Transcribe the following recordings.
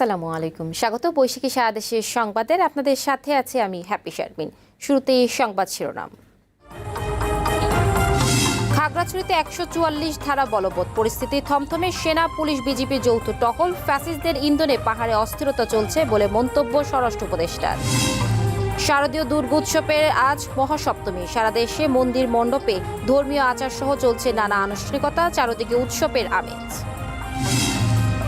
আসসালামু আলাইকুম। স্বাগত বৈশাখী সারা দেশের সংবাদের। আপনাদের সাথে আছে আমি হ্যাপি শারমিন। শুরুতেই সংবাদ শিরোনাম। খাগড়াছড়িতে একশো চুয়াল্লিশ ধারা বলবৎ। পরিস্থিতি থমথমে। সেনা, পুলিশ বিজেপি যৌথ টহল। ফ্যাসিস্টদের ইন্ধনে পাহাড়ে অস্থিরতা চলছে বলে মন্তব্য স্বরাষ্ট্র উপদেষ্টার। শারদীয় দুর্গোৎসবের আজ মহাসপ্তমী। সারা দেশে মন্দির মণ্ডপে ধর্মীয় আচার সহ চলছে নানা আনুষ্ঠানিকতা, চারদিকে উৎসবের আমেজ।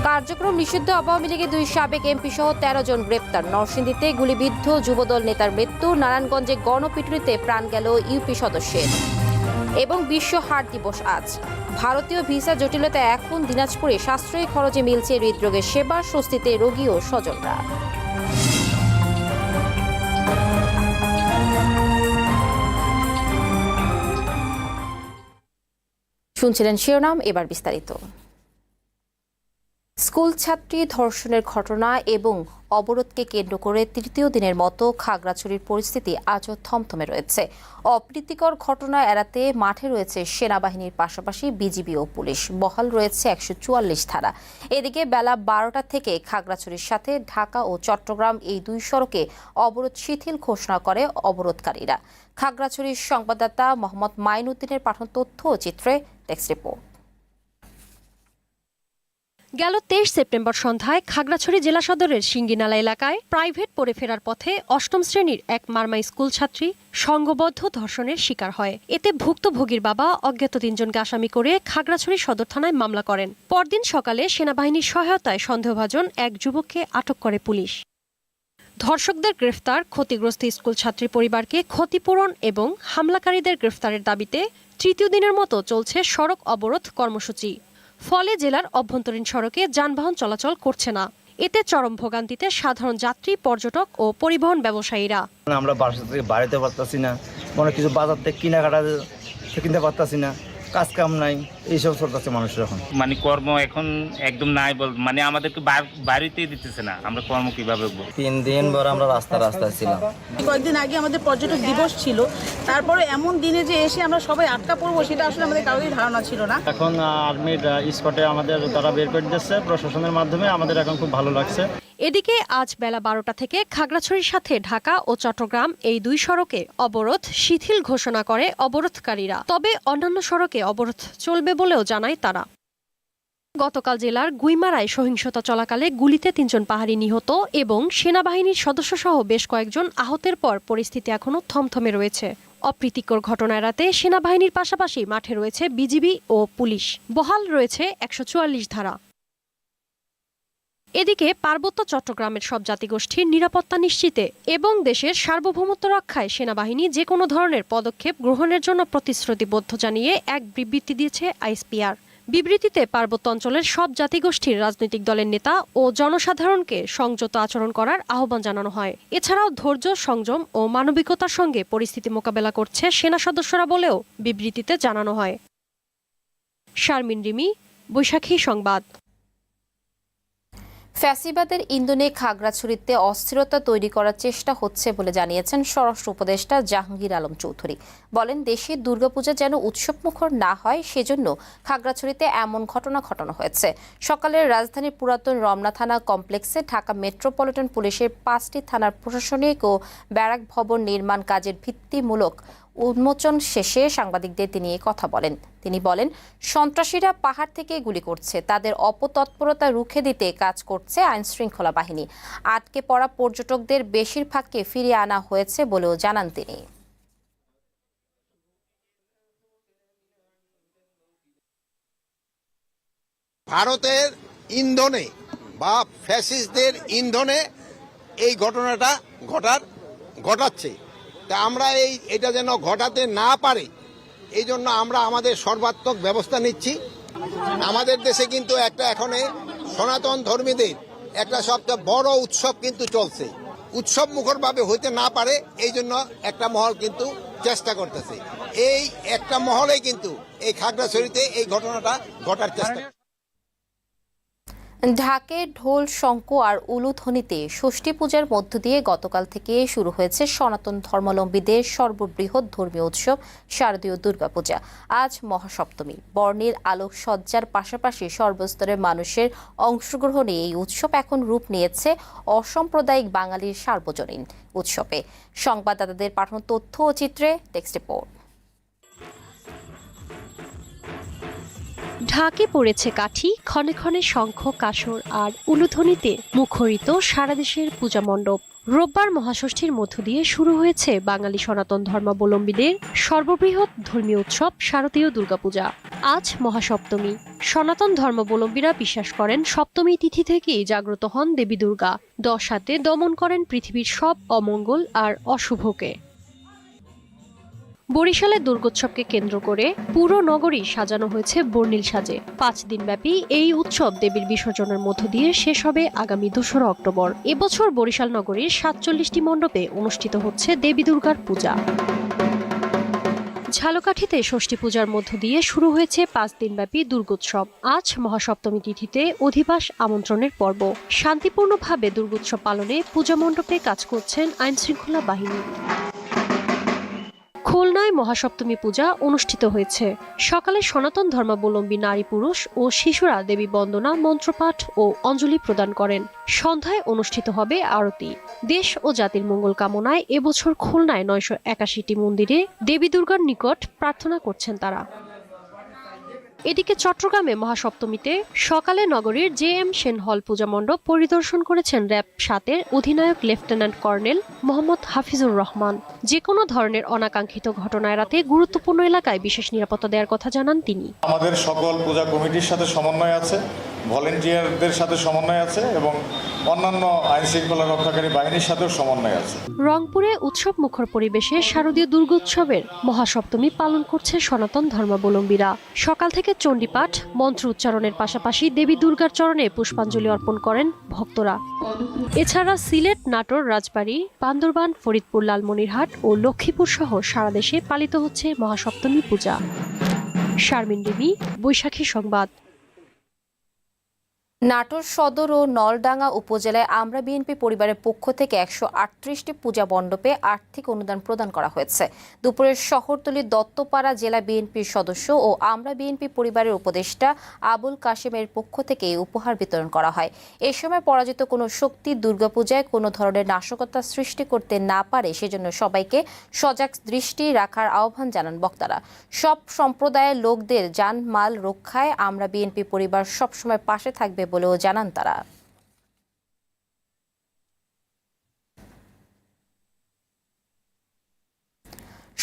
কার্যক্রম নিষিদ্ধ আওয়ামী লীগের দুই সাবেক এমপি সহ তেরো জন গ্রেপ্তার। নরসিংদীতে গুলিবিদ্ধ যুবদল নেতার মৃত্যু, নারায়ণগঞ্জে গণপিটুনিতে প্রাণ গেল ইউপি সদস্যের। এবং বিশ্ব হার্ট দিবস আজ। ভারতীয় ভিসা জটিলতা এখন দিনাজপুরে সাশ্রয়ী খরচে মিলছে হৃদরোগের সেবা, স্বস্তিতে রোগী ও স্বজনরা। শুনছিলেন শিরোনাম, এবার বিস্তারিত। স্কুল ছাত্রী ধর্ষণের ঘটনা এবং অবরোধকে কেন্দ্র করে তৃতীয় দিনের মতো খাগড়াছড়ির পরিস্থিতি আজও থমথমে রয়েছে। অপ্রীতিকর ঘটনা এড়াতে মাঠে রয়েছে সেনাবাহিনীর পাশাপাশি বিজিবি ও পুলিশ। বহাল রয়েছে একশো চুয়াল্লিশ ধারা এদিকে বেলা বারোটা থেকে খাগড়াছড়ির সাথে ঢাকা ও চট্টগ্রাম এই দুই সড়কে অবরোধ শিথিল ঘোষণা করে অবরোধকারীরা। খাগড়াছড়ির সংবাদদাতা মোহাম্মদ মাইনুদ্দিনের পাঠন তথ্য ও চিত্রে টেক্সট রিপোর্ট। গেল তেইশ সেপ্টেম্বর সন্ধ্যায় খাগড়াছড়ি জেলা সদরের সিঙ্গিনালা এলাকায় প্রাইভেট পড়ে ফেরার পথে অষ্টম শ্রেণির এক মারমাই স্কুল ছাত্রী সংঘবদ্ধ ধর্ষণের শিকার হয়। এতে ভুক্তভোগীর বাবা অজ্ঞাত তিনজনকে আসামি করে খাগড়াছড়ি সদর থানায় মামলা করেন। পরদিন সকালে সেনাবাহিনীর সহায়তায় সন্দেহভাজন এক যুবককে আটক করে পুলিশ। ধর্ষকদের গ্রেফতার ক্ষতিগ্রস্ত স্কুল ছাত্রী পরিবারকে ক্ষতিপূরণ এবং হামলাকারীদের গ্রেফতারের দাবিতে তৃতীয় দিনের মতো চলছে সড়ক অবরোধ কর্মসূচি। ফলে জেলার অভ্যন্তরীণ সড়কে যানবাহন চলাচল করছে না। এতে চরম ভোগান্তিতে সাধারণ যাত্রী, পর্যটক ও পরিবহন ব্যবসায়ীরা। আমরা বাসা থেকে বাড়িতে পারতাছি না কোনো কিছু বাজার থেকে কেনাকাটা কিনতে পারতাছি না। কাজ কাম নাই এইসব চলতেছে মানুষের এখন। মানে কর্ম এখন একদম নাই বল মানে আমাদেরকে বাড়িতেই দিতেছে না আমরা কর্ম কীভাবে করব? তিন দিন পর আমরা রাস্তা রাস্তায় ছিলাম। কয়েকদিন আগে আমাদের পর্যটক দিবস ছিল তারপরে এমন দিনে যে এসে আমরা সবাই আটকা পড়ব সেটা আসলে আমাদের কারোরই ধারণা ছিল না। এখন আর্মির স্পটে আমাদের তারা বের করে দিচ্ছে প্রশাসনের মাধ্যমে আমাদের এখন খুব ভালো লাগছে। এদিকে আজ বেলা বারোটা থেকে খাগড়াছড়ির সাথে ঢাকা ও চট্টগ্রাম এই দুই সড়কে অবরোধ শিথিল ঘোষণা করে অবরোধকারীরা। তবে অন্যান্য সড়কে অবরোধ চলবে বলেও জানায় তারা। গতকাল জেলার গুইমারায় সহিংসতা চলাকালে গুলিতে তিনজন পাহাড়ি নিহত এবং সেনাবাহিনীর সদস্যসহ বেশ কয়েকজন আহতের পর পরিস্থিতি এখনও থমথমে রয়েছে। অপ্রীতিকর ঘটনা এড়াতে সেনাবাহিনীর পাশাপাশি মাঠে রয়েছে বিজিবি ও পুলিশ। বহাল রয়েছে একশো চুয়াল্লিশ ধারা। এদিকে পার্বত্য চট্টগ্রামের সব জাতিগোষ্ঠীর নিরাপত্তা নিশ্চিতে এবং দেশের সার্বভৌমত্ব রক্ষায় সেনাবাহিনী যে কোনো ধরনের পদক্ষেপ গ্রহণের জন্য প্রতিশ্রুতিবদ্ধ জানিয়ে এক বিবৃতি দিয়েছে আইএসপিআর। বিবৃতিতে পার্বত্য অঞ্চলের সব জাতিগোষ্ঠীর রাজনৈতিক দলের নেতা ও জনসাধারণকে সংযত আচরণ করার আহ্বান জানানো হয়। এছাড়াও ধৈর্য, সংযম ও মানবিকতার সঙ্গে পরিস্থিতি মোকাবেলা করছে সেনা সদস্যরা বলেও বিবৃতিতে জানানো হয়। শারমিন রিমি, বৈশাখী সংবাদ। ফ্যাসিবাদের ইন্ধনে খাগড়াছড়িতে অস্থিরতা তৈরি করার চেষ্টা হচ্ছে বলে জানিয়েছেন স্বরাষ্ট্র উপদেষ্টা জাহাঙ্গীর আলম চৌধুরী। বলেন, দেশে দুর্গাপূজা যেন উৎসবমুখর না হয়, সেজন্য খাগড়াছড়িতে এমন ঘটনা ঘটানো হয়েছে। সকালে রাজধানীর পুরাতন রমনা থানা কমপ্লেক্সে ঢাকা মেট্রোপলিটন পুলিশের পাঁচটি থানার প্রশাসনিক ও ব্যারাক ভবন নির্মাণ কাজের ভিত্তিমূলক উন্মোচন শেষে সাংবাদিকদের তিনি কথা বলেন। তিনি বলেন, সন্ত্রাসীরা পাহাড় থেকে গুলি করছে, তাদের অপতৎপরতা রুখে দিতে কাজ করছে আইন শৃঙ্খলা বাহিনী। আটকে পড়া পর্যটকদের বেশিরভাগকে ফিরিয়ে আনা হয়েছে বলেও জানান তিনি। ভারতের ইন্ধনে বা ফ্যাসিস্টদের ইন্ধনে এই ঘটনাটা ঘটার, ঘটাচ্ছে। তা আমরা এই, এটা যেন ঘটাতে না পারে, এই জন্য আমরা আমাদের সর্বাত্মক ব্যবস্থা নিচ্ছি। আমাদের দেশে কিন্তু একটা এখনে সনাতন ধর্মীদের একটা সবচেয়ে বড় উৎসব কিন্তু চলছে। উৎসব মুখরভাবে হইতে না পারে, এই জন্য একটা মহল কিন্তু চেষ্টা করতেছে। এই একটা মহলে কিন্তু এই খাগড়াছড়িতে এই ঘটনাটা ঘটার চেষ্টা। ঢাকে ঢোল, শঙ্খ আর উলুধ্বনিতে ষষ্ঠী পূজার মধ্য দিয়ে গতকাল থেকে শুরু হয়েছে সনাতন ধর্মাবলম্বীদের সর্ববৃহৎ ধর্মীয় উৎসব, শারদীয় দুর্গাপূজা। আজ মহাসপ্তমী। বর্ণের আলোকসজ্জার পাশাপাশি সর্বস্তরের মানুষের অংশগ্রহণে এই উৎসব এখন রূপ নিয়েছে অসাম্প্রদায়িক বাঙালির সার্বজনীন উৎসবে। সংবাদদাতাদের পাঠানো তথ্য ও চিত্রে টেক্সট রিপোর্ট। ঢাকে পড়েছে কাঠি, ক্ষণে ক্ষণে শঙ্খ, কাসর আর উলুধ্বনিতে মুখরিত সারা দেশের পূজা মণ্ডপ। রোববার মহাষষ্ঠীর মধ্য দিয়ে শুরু হয়েছে বাঙালি সনাতন ধর্মাবলম্বীদের সর্ববৃহৎ ধর্মীয় উৎসব শারদীয় দুর্গাপূজা। আজ মহাসপ্তমী। সনাতন ধর্মাবলম্বীরা বিশ্বাস করেন সপ্তমী তিথি থেকেই জাগ্রত হন দেবী দুর্গা। দশ হাতে দমন করেন পৃথিবীর সব অমঙ্গল আর অশুভকে। বরিশালের দুর্গোৎসবকে কেন্দ্র করে পুরো নগরী সাজানো হয়েছে বর্ণিল সাজে। পাঁচ দিনব্যাপী এই উৎসব দেবীর বিসর্জনের মধ্য দিয়ে শেষ হবে আগামী দোসরা অক্টোবর। এবছর বরিশাল নগরীর সাতচল্লিশটি মণ্ডপে অনুষ্ঠিত হচ্ছে দেবী দুর্গার পূজা। ঝালকাঠিতে ষষ্ঠী পূজার মধ্য দিয়ে শুরু হয়েছে পাঁচ দিনব্যাপী দুর্গোৎসব। আজ মহাসপ্তমী তিথিতে অধিবাস আমন্ত্রণের পর্ব। শান্তিপূর্ণভাবে দুর্গোৎসব পালনে পূজা মণ্ডপে কাজ করছেন আইনশৃঙ্খলা বাহিনী। খুলনায় মহাসপ্তমী পূজা অনুষ্ঠিত হয়েছে। সকালে সনাতন ধর্মাবলম্বী নারী পুরুষ ও শিশুরা দেবী বন্দনা, মন্ত্রপাঠ ও অঞ্জলি প্রদান করেন। সন্ধ্যায় অনুষ্ঠিত হবে আরতি। দেশ ও জাতির মঙ্গল কামনায় এবছর খুলনায় নয়শো একাশিটি মন্দিরে দেবী দুর্গার নিকট প্রার্থনা করছেন তারা। এদিকে চট্টগ্রামে মহাসপ্তমীতে সকালে নগরীর জে এম সেন হল পূজা মণ্ডপ পরিদর্শন করেছেন র্যাব সাতের অধিনায়ক লেফটেন্যান্ট কর্নেল মোহাম্মদ হাফিজুর রহমান। যে কোনো ধরনের অনাকাঙ্ক্ষিত ঘটনা এড়াতে গুরুত্বপূর্ণ এলাকায় বিশেষ নিরাপত্তা দেওয়ার কথা জানান তিনি। আমাদের সকল পূজা কমিটির সাথে সমন্বয় আছে। ভলেন্টিয়ারদের সাথে সমন্বয় আছে এবং অন্যান্য আইন শৃঙ্খলা রক্ষাকারী বাহিনীর সাথেও সমন্বয় আছে। রংপুরে উৎসব মুখর পরিবেশে শারদীয় দুর্গোৎসবের মহাসপ্তমী পালন করছে সনাতন ধর্মাবলম্বীরা। সকাল থেকে চণ্ডীপাঠ, মন্ত্র উচ্চারণের পাশাপাশি দেবী দুর্গার চরণে পুষ্পাঞ্জলি অর্পণ করেন ভক্তরা। এছাড়া সিলেট, নাটোর, রাজবাড়ী, বান্দরবান, ফরিদপুর, লালমনিরহাট ও লক্ষ্মীপুর সহ সারা দেশে পালিত হচ্ছে মহাসপ্তমী পূজা। শারমিন দেবী বৈশাখী সংবাদ। নাটোর সদর ও নলডাঙ্গা উপজেলায় আমরা বিএনপি পরিবারের পক্ষ থেকে একশো আটত্রিশটি পূজা মণ্ডপে আর্থিক অনুদান প্রদান করা হয়েছে। দুপুরে শহরতলি দত্তপাড়া জেলা বিএনপির সদস্য ও আমরা বিএনপি পরিবারের উপদেষ্টা আবুল কাশেমের পক্ষ থেকে এই উপহার বিতরণ করা হয়। এ সময় পরাজিত কোনো শক্তি দুর্গাপূজায় কোনো ধরনের নাশকতা সৃষ্টি করতে না পারে, সেজন্য সবাইকে সজাগ দৃষ্টি রাখার আহ্বান জানান বক্তারা। সব সম্প্রদায়ের লোকদের যান মাল রক্ষায় আমরা বিএনপি পরিবার সবসময় পাশে থাকবে বলেও জানান তারা।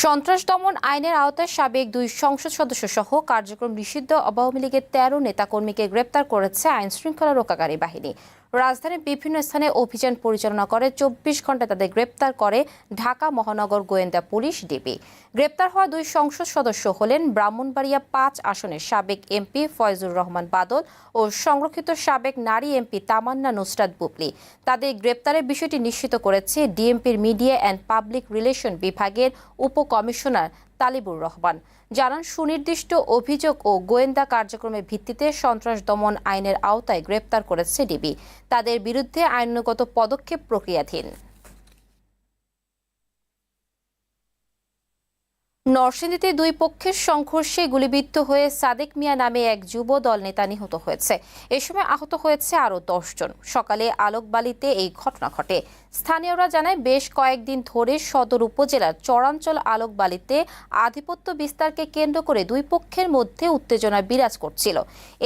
সন্ত্রাস দমন আইনের আওতায় সাবেক দুই সংসদ সদস্য সহ কার্যক্রম নিষিদ্ধ আওয়ামী লীগের তেরো নেতাকর্মীকে গ্রেপ্তার করেছে আইন শৃঙ্খলা রক্ষাকারী বাহিনী। রাজধানীর বিভিন্ন স্থানে অভিযান পরিচালনা করে, চব্বিশ ঘণ্টা তাদের গ্রেপ্তার করে ঢাকা মহানগর গোয়েন্দা পুলিশ ডিবি। গ্রেপ্তার হওয়া দুই সংসদ সদস্য হলেন ব্রাহ্মণবাড়িয়া পাঁচ আসনের সাবেক এমপি ফয়জুর রহমান বাদল ও সংরক্ষিত সাবেক নারী এমপি তামান্না নুসরাত বুবলি। তাদের গ্রেপ্তারের বিষয়টি নিশ্চিত করেছে ডিএমপির মিডিয়া অ্যান্ড পাবলিক রিলেশন বিভাগের উপকমিশনার তালিবুর রহমান। জানান, সুনির্দিষ্ট অভিযোগ ও গোয়েন্দা কার্যক্রমের ভিত্তিতে সন্ত্রাস দমন আইনের আওতায় গ্রেপ্তার করেছে ডিবি। তাদের বিরুদ্ধে আইনগত পদক্ষেপ প্রক্রিয়াধীন। নরসিংদীতে দুই পক্ষের সংঘর্ষে গুলিবিদ্ধ হয়ে সাদেক মিয়া নামে এক যুব দল নেতা নিহত হয়েছে। এ সময় আহত হয়েছে আরও দশজন সকালে আলোকবালিতে এই ঘটনা ঘটে। স্থানীয়রা জানায়, বেশ কয়েকদিন ধরে সদর উপজেলার চরাঞ্চল আলোকবালিতে আধিপত্য বিস্তারকে কেন্দ্র করে দুই পক্ষের মধ্যে উত্তেজনা বিরাজ করছিল।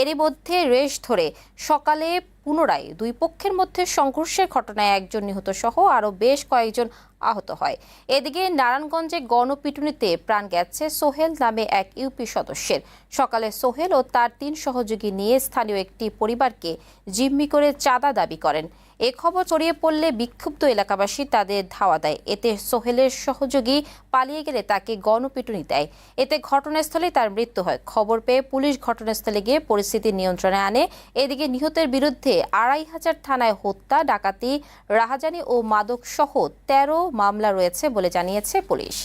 এরই মধ্যে রেশ ধরে সকালে পুনরায় দুই পক্ষের মধ্যে সংঘর্ষের ঘটনায় একজন নিহত সহ আরও বেশ কয়েকজন আহত হয়। এদিকে নারায়ণগঞ্জে গণপিটুনিতে প্রাণ গেছে সোহেল নামে এক ইউপি সদস্যের। সকালে সোহেল ও তার তিন সহযোগী নিয়ে স্থানীয় একটি পরিবারকে জিম্মি করে চাঁদা দাবি করেন। এ খবর ছড়িয়ে পড়লে বিক্ষুব্ধ এলাকাবাসী তাদের ধাওয়া দেয়। এতে সোহেলের সহযোগী পালিয়ে গেলে তাকে গণপিটুনি দেয়। এতে ঘটনাস্থলে তার মৃত্যু হয়। খবর পেয়ে পুলিশ ঘটনাস্থলে গিয়ে পরিস্থিতি নিয়ন্ত্রণে আনে। এদিকে নিহতের বিরুদ্ধে আড়াই হাজার থানায় হত্যা, ডাকাতি, রাহাজানি ও মাদক সহ তেরো মামলা রয়েছে বলে জানিয়েছে পুলিশ।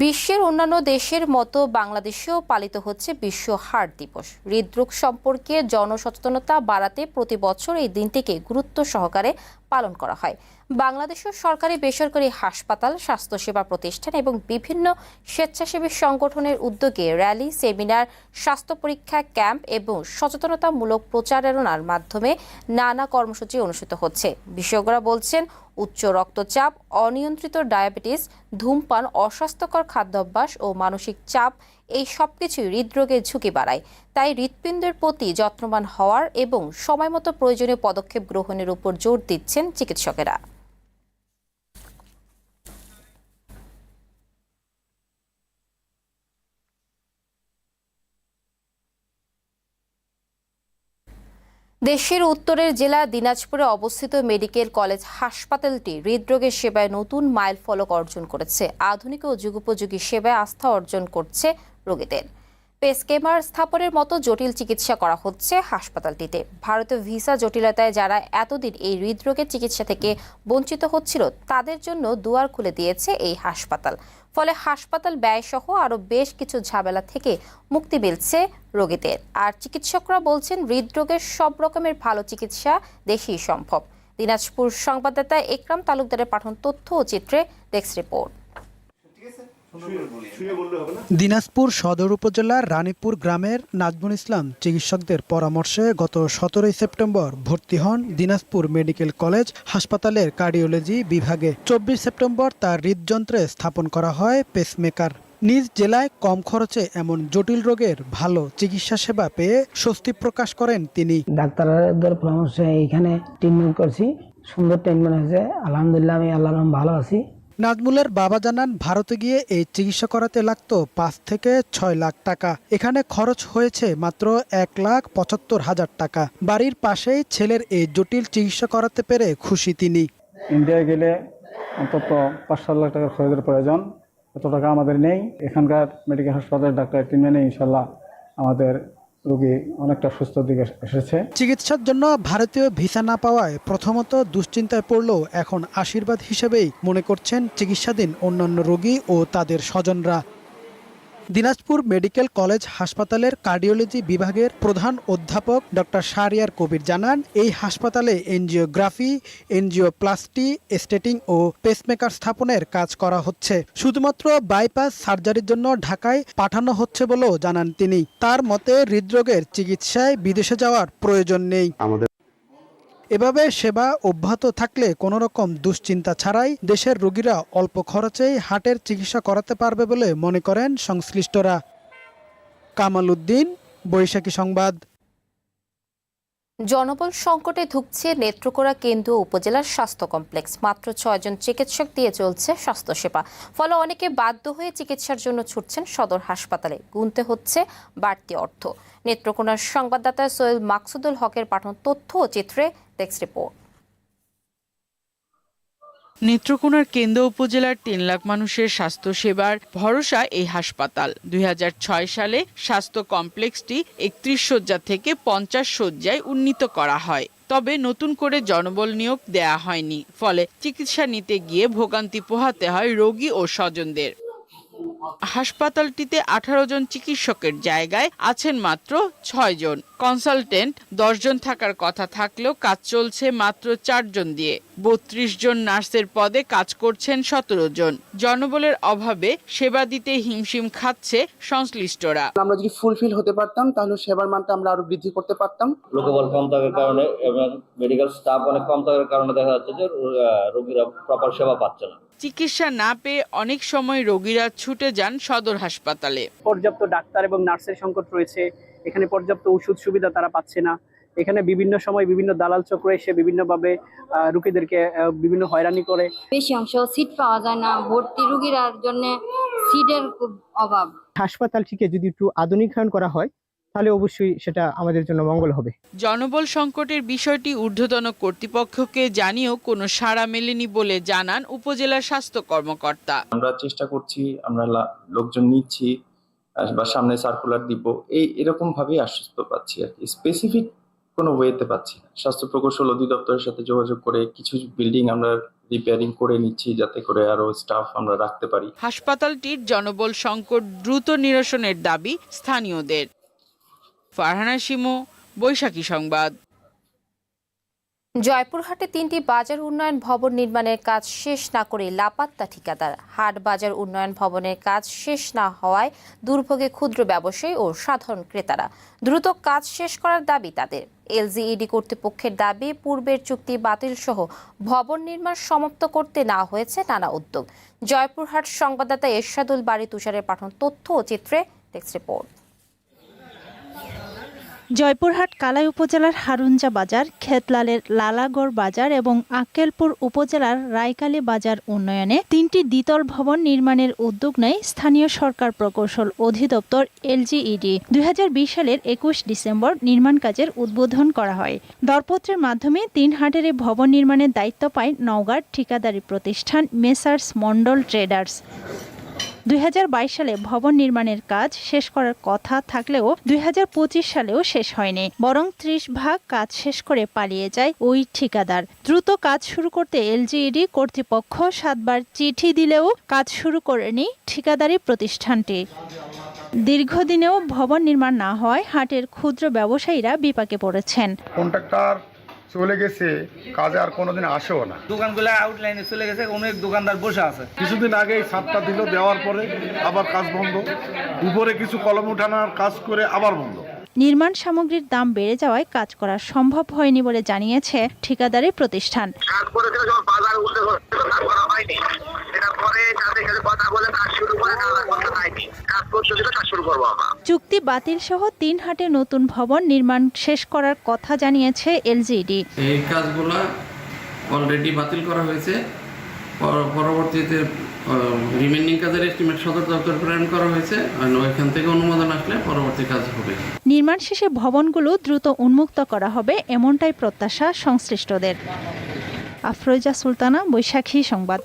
বিশ্বের অন্যান্য দেশের মতো বাংলাদেশেও পালিত হচ্ছে বিশ্ব হার্ট দিবস। হৃদরোগ সম্পর্কে জনসচেতনতা বাড়াতে প্রতি বছর এই দিনটিকে গুরুত্ব সহকারে পালন করা হয়। বাংলাদেশের সরকারি বেসরকারি হাসপাতাল, স্বাস্থ্যসেবা প্রতিষ্ঠান এবং বিভিন্ন স্বেচ্ছাসেবী সংগঠনের উদ্যোগে র্যালি, সেমিনার, স্বাস্থ্য পরীক্ষা ক্যাম্প এবং সচেতনতামূলক প্রচারণার মাধ্যমে নানা কর্মসূচি অনুষ্ঠিত হচ্ছে। বিশেষজ্ঞরা বলছেন, উচ্চ রক্তচাপ, অনিয়ন্ত্রিত ডায়াবেটিস, ধূমপান, অস্বাস্থ্যকর খাদ্যাভ্যাস ও মানসিক চাপ এই সবকিছুই হৃদরোগের ঝুঁকি বাড়ায়। তাই হৃৎপিণ্ডের প্রতি যত্নবান হওয়ার এবং সময়মতো প্রয়োজনীয় পদক্ষেপ গ্রহণের উপর জোর দিচ্ছেন চিকিৎসকেরা। দেশের উত্তরের জেলা দিনাজপুরে অবস্থিত মেডিকেল কলেজ হাসপাতালটি হৃদরোগের সেবায় নতুন মাইল ফলক অর্জন করেছে। আধুনিক ও যুগোপযোগী সেবায় আস্থা অর্জন করছে রোগীদের। পেসকেমার স্থাপনের মতো জটিল চিকিৎসা করা হচ্ছে হাসপাতালটিতে। ভারতীয় ভিসা জটিলতায় যারা এতদিন এই হৃদরোগের চিকিৎসা থেকে বঞ্চিত হচ্ছিল, তাদের জন্য দুয়ার খুলে দিয়েছে এই হাসপাতাল। ফলে হাসপাতাল ব্যয়সহ আরও বেশ কিছু ঝামেলা থেকে মুক্তি মিলছে রোগীদের। আর চিকিৎসকরা বলছেন, হৃদরোগের সব রকমের ভালো চিকিৎসা দেশেই সম্ভব। দিনাজপুর সংবাদদাতা একরাম তালুকদারের পাঠন তথ্য ও চিত্রে ডেস্ক রিপোর্ট। দিনাজপুর সদর উপজেলার রানীপুর গ্রামের নাজমুল ইসলাম চিকিৎসকদের পরামর্শে গত সতেরোই সেপ্টেম্বর ভর্তি হন দিনাজপুর মেডিকেল কলেজ হাসপাতালের কার্ডিওলজি বিভাগে। চব্বিশ সেপ্টেম্বর তার হৃদযন্ত্রে স্থাপন করা হয় পেসমেকার। নিজ জেলায় কম খরচে এমন জটিল রোগের ভালো চিকিৎসা সেবা পেয়ে স্বস্তি প্রকাশ করেন তিনি। ডাক্তারদের পরামর্শে এইখানে ট্রিটমেন্ট করছি সুন্দর ট্রিটমেন্ট হয়েছে। আলহামদুলিল্লাহ আমি আল্লাহ ভালো আছি। নাজমুলের বাবা জানান, ভারতে গিয়ে এই চিকিৎসা করাতে লাগতো পাঁচ থেকে ছয় লাখ টাকা। এখানে খরচ হয়েছে মাত্র এক লাখ পঁচাত্তর হাজার টাকা। বাড়ির পাশেই ছেলের এই জটিল চিকিৎসা করাতে পেরে খুশি তিনি। ইন্ডিয়ায় গেলে অন্তত পাঁচ সাত লাখ টাকার খরচের প্রয়োজন। এত টাকা আমাদের নেই। এখানকার মেডিকেল হাসপাতালের ডাক্তার ট্রিটমেন্টে ইনশাল্লাহ আমাদের রোগী অনেকটা সুস্থ দিকে এসেছে। চিকিৎসার জন্য ভারতীয় ভিসা না পাওয়ায় প্রথমত দুশ্চিন্তায় পড়লেও এখন আশীর্বাদ হিসেবেই মনে করছেন চিকিৎসাধীন অন্যান্য রোগী ও তাদের স্বজনরা। দিনাজপুর মেডিকেল কলেজ হাসপাতালের কার্ডিওলজি বিভাগের প্রধান অধ্যাপক ডক্টর শাহরিয়ার কবির জানান, এই হাসপাতালে এনজিওগ্রাফি, এনজিওপ্লাস্টি স্টেটিং ও পেসমেকার স্থাপনের কাজ করা হচ্ছে। শুধুমাত্র বাইপাস সার্জারির জন্য ঢাকায় পাঠানো হচ্ছে বলেও জানান তিনি। তার মতে, হৃদরোগের চিকিৎসায় বিদেশে যাওয়ার প্রয়োজন নেই। এভাবে সেবা অব্যাহত থাকলে কোনো রকম দুশ্চিন্তা ছাড়াই দেশের রোগীরা অল্প খরচেই হাটের চিকিৎসা করাতে পারবে বলে মনে করেন সংশ্লিষ্টরা। কামাল উদ্দিন, বৈশাখী সংবাদ। জনবল সংকটে ধুকছে নেত্রকোনা কেন্দ্রীয় উপজেলার স্বাস্থ্য কমপ্লেক্স। মাত্র ছয়জন চিকিৎসক দিয়ে চলছে স্বাস্থ্যসেবা। ফলে অনেকে বাধ্য হয়ে চিকিৎসার জন্য ছুটছেন সদর হাসপাতালে। গুনতে হচ্ছে বাড়তি অর্থ। নেত্রকোনার সংবাদদাতা সৈয়দ মাকসুদুল হকের পাঠানো তথ্য ও চিত্রে টেক্স রিপোর্ট। নেত্রকোনার কেন্দ্র উপজেলার তিন লাখ মানুষের স্বাস্থ্যসেবার ভরসা এই হাসপাতাল। দুই হাজার ছয় সালে স্বাস্থ্য কমপ্লেক্সটি একত্রিশ শয্যা থেকে পঞ্চাশ শয্যায় উন্নীত করা হয়। তবে নতুন করে জনবল নিয়োগ দেয়া হয়নি। ফলে চিকিৎসা নিতে গিয়ে ভোগান্তি পোহাতে হয় রোগী ও স্বজনদের। হাসপাতালটিতে আঠারো জন চিকিৎসকের জায়গায় আছেন মাত্র ছয় জন। কনসালটেন্ট জন থাকার কথা থাকলেও কাজ চলছে মাত্র চারজন দিয়ে। বত্রিশ জন নার্সের পদে কাজ করছেন সতেরো জন। জনবলের অভাবে সেবা দিতে হিমশিম খাচ্ছে সংশ্লিষ্টরা। আমরা যদি ফুলফিল হতে পারতাম তাহলে সেবার মানটা আমরা আরও বৃদ্ধি করতে পারতাম। লোকবল কম থাকার কারণে এবং মেডিকেল স্টাফ অনেক কম থাকার কারণে দেখা যাচ্ছে যে রোগীরা প্রপার সেবা পাচ্ছে না। চিকিৎসা না পেয়ে অনেক সময় রোগীরা ছুটে যান সদর হাসপাতালে। পর্যাপ্ত ডাক্তার এবং নার্সের সংকট রয়েছে। এখানে পর্যাপ্ত ওষুধ সুবিধা তারা পাচ্ছে না। এখানে বিভিন্ন সময় বিভিন্ন দালাল চক্র এসে বিভিন্নভাবে আহ, রোগীদেরকে বিভিন্ন হয়রানি করে। বেশি অংশ সিট পাওয়া যায় না। ভর্তি রুগীরার জন্য সিটের খুব অভাব। হাসপাতালটিকে যদি একটু আধুনিকায়ন করা হয় তাহলে অবশ্যই সেটা আমাদের জন্য মঙ্গল হবে। জনবল সংকটের বিষয়টি ঊর্ধ্বতন কর্তৃপক্ষকে জানিয়েও কোনো সাড়া মেলেনি বলে জানান উপজেলা স্বাস্থ্য কর্মকর্তা। আমরা চেষ্টা করছি আমরা লা- লোকজন নিচ্ছি বা সামনে সার্কুলার দিব। এই এরকম ভাবেই আশ্বস্ত পাচ্ছি আর কি। স্পেসিফিক কোনো ওয়েতে পাচ্ছি না। স্বাস্থ্য প্রকৌশল অধিদপ্তরের সাথে যোগাযোগ করে কিছু বিল্ডিং আমরা রিপেয়ারিং করে নিচ্ছি যাতে করে আরও স্টাফ আমরা রাখতে পারি। হাসপাতালটির জনবল সংকট দ্রুত নিরসনের দাবি স্থানীয়দের। ফারহানা শিমু বৈশাখী সংবাদ। জয়পুরহাটে তিনটি বাজার উন্নয়ন ভবন নির্মাণের কাজ শেষ না করে লাপাত্তা ঠিকাদার। হাট বাজার উন্নয়ন ভবনের কাজ শেষ না হওয়ায় দুর্ভোগে ক্ষুদ্র ব্যবসায়ী ও সাধারণ ক্রেতারা। দ্রুত কাজ শেষ করার দাবি তাদের। এলজিইডি কর্তৃপক্ষের দাবি, পূর্বের চুক্তি বাতিল সহ ভবন নির্মাণ সমাপ্ত করতে না হয়েছে নানা উদ্যোগ। জয়পুরহাট সংবাদদাতা এরশাদুল বাড়ি তুষারের পাঠন তথ্য ও চিত্রে টেক্সট রিপোর্ট। জয়পুরহাট কালাই উপজেলার হারুঞ্জা বাজার, খেতলালের লালাগড় বাজার এবং আক্কেলপুর উপজেলার রায়কালী বাজার উন্নয়নে তিনটি দ্বিতল ভবন নির্মাণের উদ্যোগ নেয় স্থানীয় সরকার প্রকৌশল অধিদপ্তর এলজিইডি। দু হাজার বিশ সালের একুশ ডিসেম্বর নির্মাণ কাজের উদ্বোধন করা হয়। দরপত্রের মাধ্যমে তিন হাটের এই ভবন নির্মাণের দায়িত্ব পায় নওগাঁর ঠিকাদারি প্রতিষ্ঠান মেসার্স মন্ডল ট্রেডার্স। দু হাজার বাইশ সালে ভবন নির্মাণের কাজ শেষ করার কথা থাকলেও দুই হাজার পঁচিশ সালেও শেষ হয়নি। বরং ত্রিশ ভাগ কাজ শেষ করে পালিয়ে যায় ওই ঠিকাদার। দ্রুত কাজ শুরু করতে এলজিইডি কর্তৃপক্ষ সাতবার চিঠি দিলেও কাজ শুরু করেনি ঠিকাদারি প্রতিষ্ঠানটি। দীর্ঘদিনেও ভবন নির্মাণ না হওয়ায় হাটের ক্ষুদ্র ব্যবসায়ীরা বিপাকে পড়েছেন। কন্ট্রাক্টর চলে গেছে কাজে আর কোনোদিন আসেও না। দোকানগুলো আউটলাইনে চলে গেছে অনেক দোকানদার বসে আছে। কিছুদিন আগে এই ছাদটা দিল দেওয়ার পরে আবার কাজ বন্ধ। উপরে কিছু কলম উঠানোর কাজ করে আবার বন্ধ। নির্মাণ সামগ্রীর দাম বেড়ে যাওয়ায় কাজ করা সম্ভব হয়নি বলে জানিয়েছে ঠিকাদারি প্রতিষ্ঠান। চুক্তি বাতিল সহ তিন হাটে নতুন ভবন নির্মাণ শেষ করার কথা জানিয়েছে এলজিডি। এই কাজগুলো অলরেডি বাতিল করা হয়েছে। পরবর্তীতে রিমেনিং কাজের এস্টিমেট সদর দপ্তর প্রেরণ করা হয়েছে ওইখান থেকে অনুমোদন আসলে পরবর্তী কাজ হবে। নির্মাণ শেষে ভবনগুলো দ্রুত উন্মুক্ত করা হবে এমনটাই প্রত্যাশা সংশ্লিষ্টদের। আফরোজা সুলতানা বৈশাখী সংবাদ।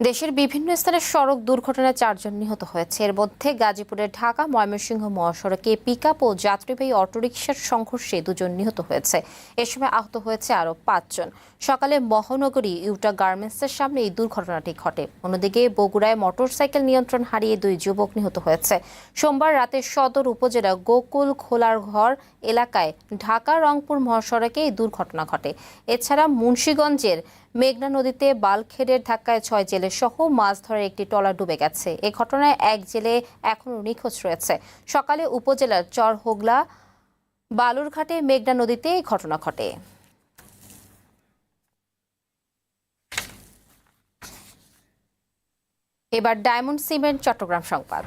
দেশের বিভিন্ন স্থানে সড়ক দুর্ঘটনায় চারজন নিহত হয়েছে। এর মধ্যে গাজীপুরের ঢাকা ময়মনসিংহ মহাসড়কে পিকআপ ও যাত্রীবাহী অটোরিকশার সংঘর্ষে দুজন নিহত হয়েছে। এ সময় আহত হয়েছে আরও পাঁচজন। সকালে মহানগরী ইউটা গার্মেন্টসের সামনে এই দুর্ঘটনাটি ঘটে। অন্যদিকে বগুড়ায় মোটরসাইকেল নিয়ন্ত্রণ হারিয়ে দুই যুবক নিহত হয়েছে। সোমবার রাতে সদর উপজেলা গোকুল খোলার ঘর এলাকায় ঢাকা রংপুর মহাসড়কে এই দুর্ঘটনা ঘটে। এছাড়া মুন্সীগঞ্জের মেঘনা নদীতে বালখেডের ধাক্কায় ছয় জেলে সহ মাছ ধরার একটি ট্রলার ডুবে গেছে। এ ঘটনায় এক জেলে এখনও নিখোঁজ রয়েছে। সকালে উপজেলার চরহোগলা বালুরঘাটে মেঘনা নদীতে এই ঘটনা ঘটে। এবার ডায়মন্ড সিমেন্ট চট্টগ্রাম সংবাদ।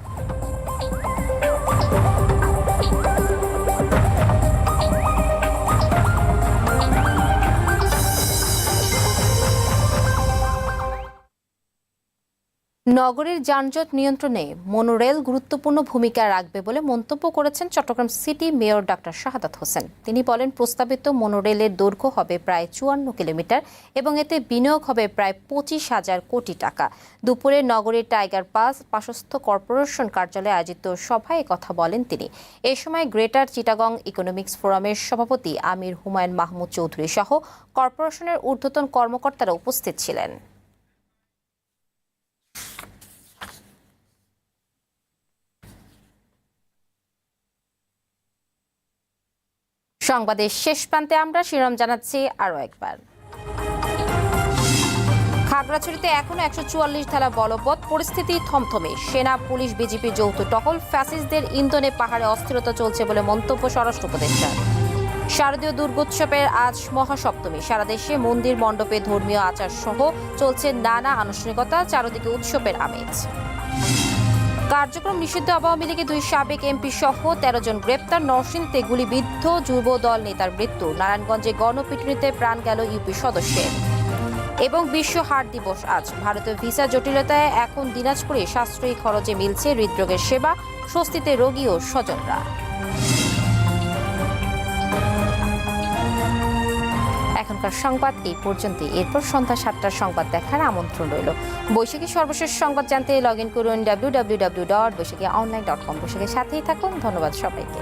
নগরীর যানজট নিয়ন্ত্রণে মনোরেল গুরুত্বপূর্ণ ভূমিকা রাখবে বলে মন্তব্য করেছেন চট্টগ্রাম সিটি মেয়র ডাক্তার শাহাদাত হোসেন। তিনি বলেন, প্রস্তাবিত মনোরেলের দৈর্ঘ্য হবে প্রায় চুয়ান্ন কিলোমিটার এবং এতে বিনিয়োগ হবে প্রায় পঁচিশ হাজার কোটি টাকা। দুপুরে নগরীর টাইগার পাস পাশস্থ কর্পোরেশন কার্যালয়ে আয়োজিত সভায় কথা বলেন তিনি। এ সময় গ্রেটার চিটাগং ইকোনমিক্স ফোরামের সভাপতি আমির হুমায়ুন মাহমুদ চৌধুরী সহ কর্পোরেশনের ঊর্ধ্বতন কর্মকর্তারা উপস্থিত ছিলেন। সংবাদের শেষ প্রান্তে আমরা শিরোনাম জানাচ্ছি আরও একবার। খাগড়াছড়িতে এখনও একশো চুয়াল্লিশ ধারা বলবৎ, পরিস্থিতি থমথমে। সেনা, পুলিশ, বিজেপি যৌথ টহল, ফ্যাসিস্টদের ইন্ধনে পাহাড়ে অস্থিরতা চলছে বলে মন্তব্য স্বরাষ্ট্র উপদেষ্টা শারদীয় দুর্গোৎসবের আজ মহাসপ্তমী। সারা দেশে মন্দির, মণ্ডপে ধর্মীয় আচার সহ চলছে নানা আনুষ্ঠানিকতা, চারদিকে উৎসবের আমেজ। কার্যক্রম নিষিদ্ধ আওয়ামী লীগের দুই সাবেক এমপি সহ তেরো জন গ্রেপ্তার। নরসিংদীতে গুলিবিদ্ধ যুব দল নেতার মৃত্যু। নারায়ণগঞ্জে গণপিটুনিতে প্রাণ গেল ইউপি সদস্যের। এবং বিশ্ব হার দিবস আজ। ভারতের ভিসা জটিলতায় এখন দিনাজপুরে সাশ্রয়ী খরচে মিলছে হৃদরোগের সেবা, স্বস্তিতে রোগী ও স্বজনরা। এখনকার সংবাদ এই পর্যন্তই। এরপর সন্ধ্যা সাতটার সংবাদ দেখার আমন্ত্রণ রইল। বৈশাখী সর্বশেষ সংবাদ জানতে লগ ইন করুন W W W dot Baishakhi online dot com বৈশাখীর সাথেই থাকুন। ধন্যবাদ সবাইকে।